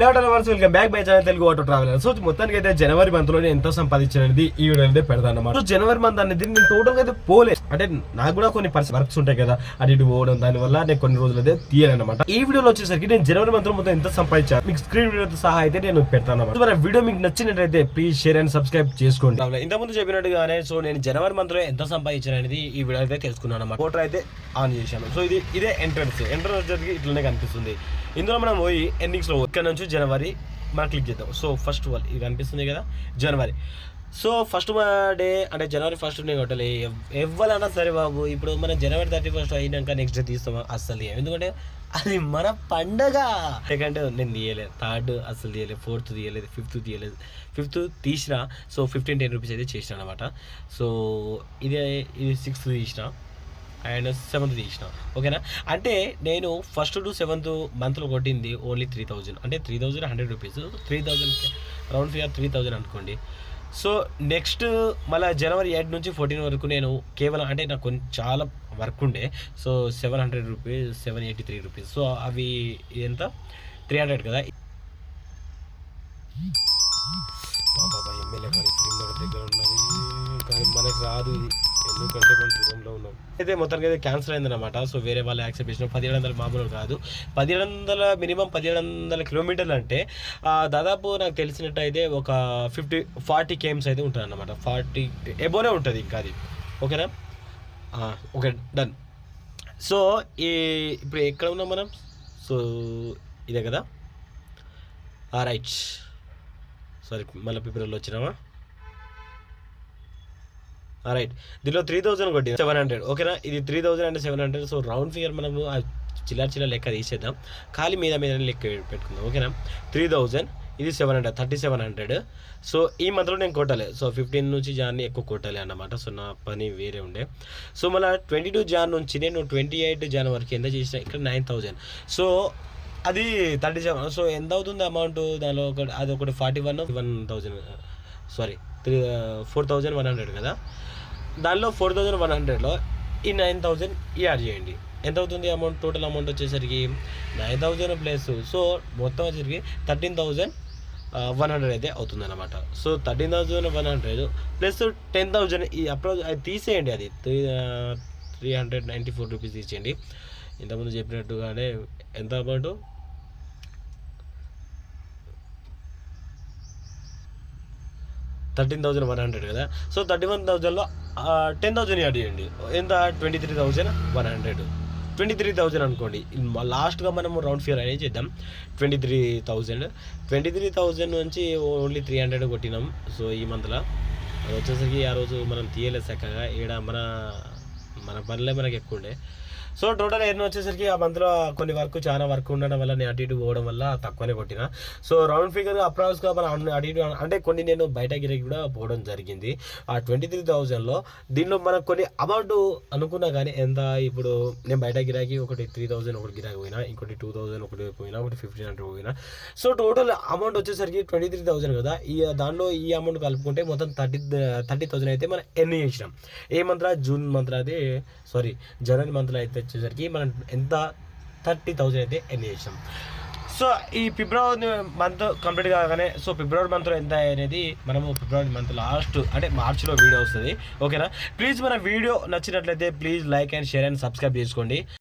లేవటల్ welcome back by channel Telugu auto traveller so మొత్తానికి అయితే జనవరి మంత్లో నేను ఎంత సంపాదించానది ఈ వీడియో అయితే పెడతాను అన్నమాట సో జనవరి మంత్ అనేది నేను టోటల్గా అయితే పోలే. అంటే నాకు కూడా కొన్ని వర్క్స్ ఉంటాయి కదా అటు ఇటు పోవడం దాని వల్ల నేను కొన్ని రోజులు అయితే తీయాలన్నమాట ఈ వీడియోలో వచ్చేసరికి నేను జనవరి మంత్లో మొత్తం ఎంత సంపాదించాను మీకు స్క్రీన్ వీడియో సహా అయితే నేను పెడతాను అన్నమాట వీడియో మీకు నచ్చినట్లయితే ప్లీజ్ షేర్ అండ్ సబ్స్క్రైబ్ చేసుకోండి. ఇంతకుముందు చెప్పినట్టుగానే సో నేను జనవరి మంత్లో ఎంత సంపాదించాను అనేది ఈ వీడియో అయితే తెలుసుకున్నాను అన్నమాట ఫోటో అయితే ఆన్ చేశాను. సో ఇది ఇదే ఎంట్రన్స్ ఎంట్రన్స్ వచ్చేసరికి ఇట్లనే కనిపిస్తుంది. ఇందులో మనం పోయి ఎండింగ్స్లో ఇక్కడ నుంచి జనవరి. మనం క్లిక్ చేద్దాం. సో ఫస్ట్ వన్ ఇది కనిపిస్తుంది కదా? జనవరి. సో ఫస్ట్ డే అంటే జనవరి ఫస్ట్ నేను కొట్టాలి ఎవ్వరన్నా సరే బాబు ఇప్పుడు మన జనవరి థర్టీ ఫస్ట్ అయినాక నెక్స్ట్ డే తీస్తాం అస్సలు ఎందుకంటే అది మన పండగ. ఎందుకంటే నేను తీయలేదు. థర్డ్ అసలు తీయలేదు. ఫోర్త్ తీయలేదు. ఫిఫ్త్ తీయలేదు. ఫిఫ్త్ తీసిన సో ఫిఫ్టీన్ టెన్ రూపీస్ అయితే చేసిన అనమాట సో ఇది ఇది సిక్స్త్ తీసిన. అండ్ సెవెంత్ తీసిన. ఓకేనా? అంటే నేను ఫస్ట్ టు సెవెంత్ మంత్లో కొట్టింది ఓన్లీ త్రీ థౌజండ్ అంటే three thousand hundred rupees three thousand round figure three thousand అనుకోండి. సో నెక్స్ట్ మళ్ళీ జనవరి ఎయిట్ నుంచి ఫోర్టీన్ వరకు నేను కేవలం అంటే నాకు కొంచెం చాలా వర్క్ ఉండే. So seven hundred rupees seven eighty three rupees so అవి ఎంత? త్రీ హండ్రెడ్ కదా? బాబా ఎమ్మెల్యే కానీ దగ్గర ఉన్నది. కానీ మనకు రాదు ఇది. ఎందుకంటే మనం దూరంలో ఉన్నాం. అయితే మొత్తానికి అయితే క్యాన్సిల్ అయిందన్నమాట. సో వేరే వాళ్ళు యాక్సెప్ట్ చేసిన పదిహేడు వందల మామూలు కాదు. పదిహేడు వందల మినిమం పదిహేడు వందల కిలోమీటర్లు అంటే దాదాపు నాకు తెలిసినట్టయితే ఒక ఫిఫ్టీ ఫార్టీ కేమ్స్ అయితే ఉంటుంది అనమాట ఫార్టీ ఎబోనే ఉంటుంది ఇంకా అది. ఓకేనా ఓకే డన్ సో ఈ ఇప్పుడు ఎక్కడ ఉన్నాం మనం? సో ఇదే కదా? రైట్ సారీ మళ్ళీ పిబ్రవరిలో వచ్చినామా రైట్ దీనిలో త్రీ థౌజండ్ కొట్టి సెవెన్ హండ్రెడ్ ఓకేనా? ఇది త్రీ థౌజండ్ అంటే seven hundred so round figure మనము ఆ చిల్లర చిల్లర లెక్క తీసేద్దాం. ఖాళీ మీద మీద లెక్క పెట్టుకుందాం. ఓకేనా? త్రీ థౌజండ్ ఇది seven hundred thirty seven hundred so ఈ మంత్లో నేను కొట్టాలి. సో ఫిఫ్టీన్ నుంచి జాన్ని ఎక్కువ కొట్టాలి అన్నమాట. సో నా పని వేరే ఉండే. సో మళ్ళీ ట్వంటీ టూ జాన్ నుంచి నేను ట్వంటీ ఎయిట్ జాన్ వరకు ఎంత చేసిన ఇక్కడ నైన్ థౌజండ్ సో అది థర్టీ సెవెన్ సో ఎంత అవుతుంది అమౌంట్ దానిలో ఒక అది ఒకటి forty one one thousand sorry three four thousand one hundred కదా? దానిలో ఫోర్ థౌజండ్ వన్ హండ్రెడ్లో ఈ నైన్ థౌజండ్ యాడ్ చేయండి. ఎంత అవుతుంది అమౌంట్ టోటల్ అమౌంట్ వచ్చేసరికి నైన్ థౌజండ్ ప్లస్ సో మొత్తం వచ్చేసరికి థర్టీన్ థౌజండ్ వన్ హండ్రెడ్ అయితే అవుతుంది అనమాట so thirteen thousand one hundred plus ten thousand ఈ అప్రోచ్ అది తీసేయండి అది. Three three hundred ninety four rupees తీసేయండి. ఇంతకుముందు చెప్పినట్టుగానే ఎంత amount thirteen thousand one hundred కదా. సో థర్టీ వన్ థౌజండ్లో టెన్ థౌజండ్ యాడ్ చేయండి. ఎంత? Twenty three thousand one hundred. Twenty three thousand అనుకోండి. లాస్ట్గా మనం రౌండ్ ఫియర్ అనేది చేద్దాం. Twenty three thousand. Twenty three thousand నుంచి ఓన్లీ త్రీ హండ్రెడ్ కొట్టినాం. సో ఈ మంత్లో. అది వచ్చేసరికి ఆ రోజు మనం తీయలేదు చక్కగా. ఈడ మన మన పనులే మనకి ఎక్కువ ఉండే సో టోటల్ ఎర్న్ వచ్చేసరికి ఆ మంత్లో కొన్ని వర్క్ చాలా వర్క్ ఉండడం వల్ల నేను అటు ఇటు పోవడం వల్ల తక్కువనే కొట్టిన. సో రౌండ్ ఫిగర్ అప్రాక్స్గా మనం అటు ఇటు అంటే కొన్ని నేను బయట గిరికి కూడా పోవడం జరిగింది. ఆ ట్వంటీ త్రీ థౌజండ్లో దీనిలో మనకు కొన్ని అమౌంట్ అనుకున్నా కానీ ఎంత ఇప్పుడు నేను బయట గిరాకి ఒకటి త్రీ థౌజండ్ ఒకటి గిరాకి పోయినా ఇంకోటి టూ థౌజండ్ ఒకటి పోయినా ఒకటి ఫిఫ్టీన్ హండ్రెడ్ పోయినా. సో టోటల్ అమౌంట్ వచ్చేసరికి ట్వంటీ త్రీ థౌజండ్ కదా. ఈ దానిలో ఈ అమౌంట్ కలుపుకుంటే మొత్తం థర్టీ థర్టీ థౌజండ్ అయితే మనం ఎన్ని చేసినాం. ఏ మంత్ర? జూన్ మంత్ర అది సారీ జనవరి మంత్లో అయితే వచ్చేసరికి మనం ఎంత థర్టీ థౌజండ్ అయితే ఎర్న్ చేసాం. సో ఈ ఫిబ్రవరి మంత్ కంప్లీట్ కాగానే సో ఫిబ్రవరి మంత్లో ఎంత అనేది మనము ఫిబ్రవరి మంత్ లాస్ట్ అంటే మార్చిలో వీడియో వస్తుంది. ఓకేనా? ప్లీజ్ మన వీడియో నచ్చినట్లయితే please like and share and subscribe చేసుకోండి.